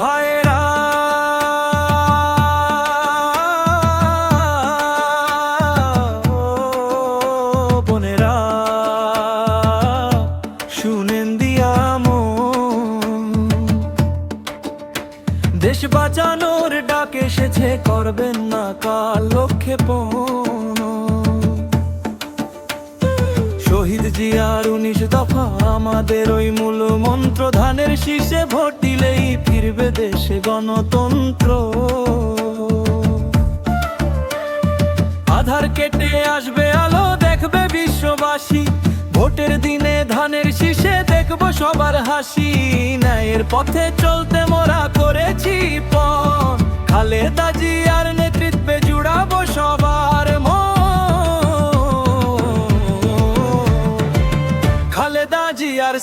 ভাইরা। ও বোনেরা দিয়া মন। দেশ বাঁচানোর ডাক এসেছে করবেন না কাল লক্ষ্যে পণ। জিয়ার উনিশ দফা, আমাদের ওই মূল মন্ত্র ধানের শীষে ভোট দিলেই ফিরবে দেশে গণতন্ত্র। আধার কেটে আসবে আলো, দেখবে বিশ্ববাসী। ভোটের দিনে ধানের শীষে দেখব সবার হাসি। ন্যায়ের পথে চলতে মোরা করেছি পণ খালেদা জিয়ার খালেদা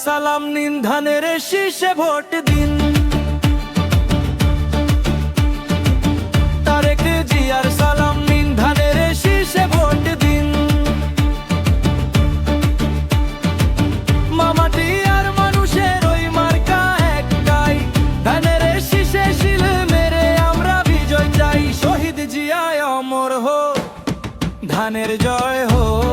সালাম নিন ধানের শীষে ভোট দিন। তারেক সালাম নিন ধানের ভোট দিন। মামাটি আর মানুষের ওই মার্কা একটাই। ধানের শীষে শিল মেরে আমরা বিজয় চাই। শহীদ জিয়ায় অমর হো ধানের জয় হো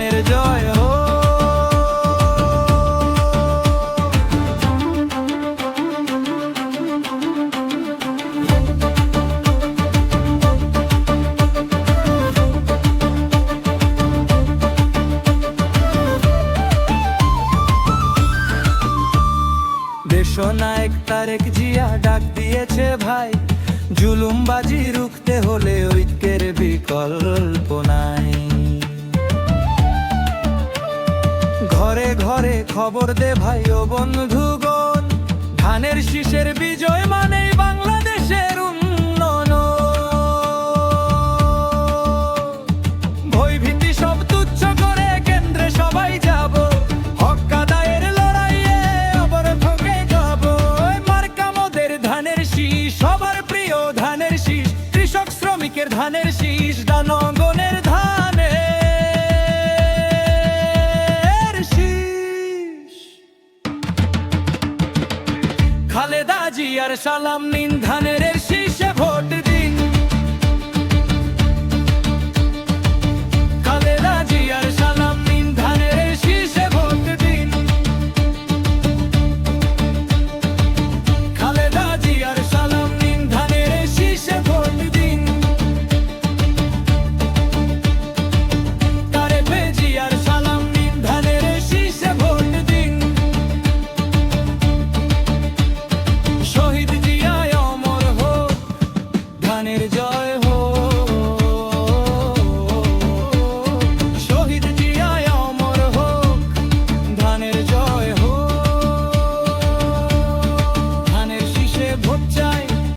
ধানের জয় হো। দেশনায়ক তারেক জিয়া ডাক দিয়েছে ভাই। জুলুমবাজি রুখতে হলে ঐক্যের বিকল্প খবর দে ভাই ও বন্ধুগণ, ধানের শীষের বিজয় মানেই বাংলাদেশের উন্নয়ন। ভয় ভীতি সব তুচ্ছ করে কেন্দ্রে সবাই যাব হক আদায়ের লড়াইয়ে আবার ঠকে যাব। ওই মার্কা মোদের ধানের শীষ, সবার প্রিয় ধানের শীষ, কৃষক শ্রমিকের ধানের শীষ দানগণের জিয়ার সালাম নিন ধানের শীর্ষে ভোট